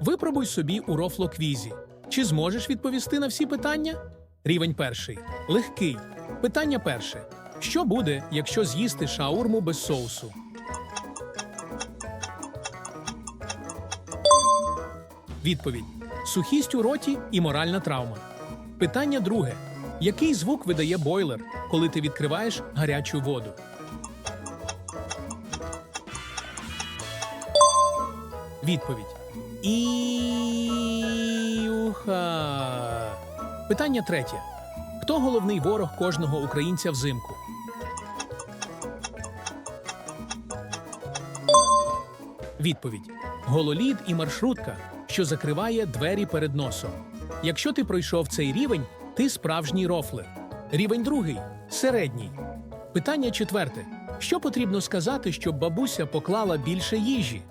Випробуй собі у рофлоквізі. Чи зможеш відповісти на всі питання? Рівень перший. Легкий. Питання перше. Що буде, якщо з'їсти шаурму без соусу? Відповідь: сухість у роті і моральна травма. Питання друге. Який звук видає бойлер, коли ти відкриваєш гарячу воду? Відповідь. Іуха. Питання третє. Хто головний ворог кожного українця взимку? Відповідь: гололід і маршрутка, що закриває двері перед носом. Якщо ти пройшов цей рівень, ти справжній рофлер. Рівень другий середній. Питання четверте: що потрібно сказати, щоб бабуся поклала більше їжі?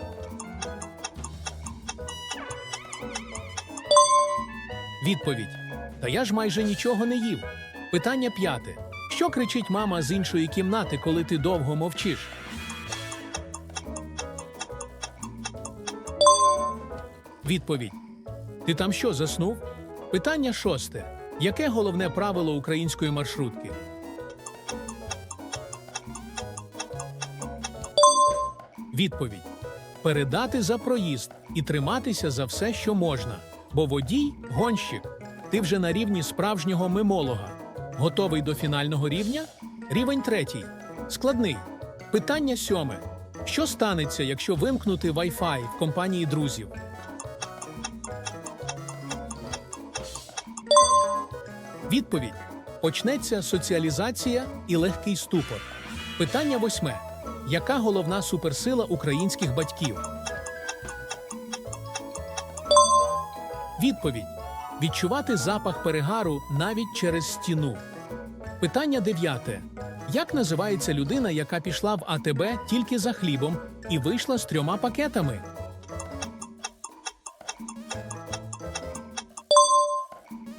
Відповідь: Та я ж майже нічого не їв. Питання п'яте: що кричить мама з іншої кімнати, коли ти довго мовчиш? Відповідь: Ти там що, заснув? Питання шосте. Яке головне правило української маршрутки? Відповідь: передати за проїзд і триматися за все, що можна. Бо водій гонщик. Ти вже на рівні справжнього мемолога. Готовий до фінального рівня? Рівень третій. Складний. Питання сьоме. Що станеться, якщо вимкнути Wi-Fi в компанії друзів? Відповідь: почнеться соціалізація і легкий ступор. Питання восьме. Яка головна суперсила українських батьків? Відповідь: відчувати запах перегару навіть через стіну. Питання дев'яте. Як називається людина, яка пішла в АТБ тільки за хлібом і вийшла з трьома пакетами?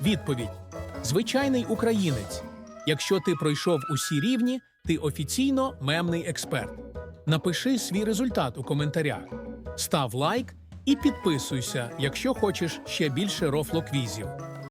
Відповідь: звичайний українець. Якщо ти пройшов усі рівні, ти офіційно мемний експерт. Напиши свій результат у коментарях, став лайк і підписуйся, якщо хочеш ще більше рофлоквізів.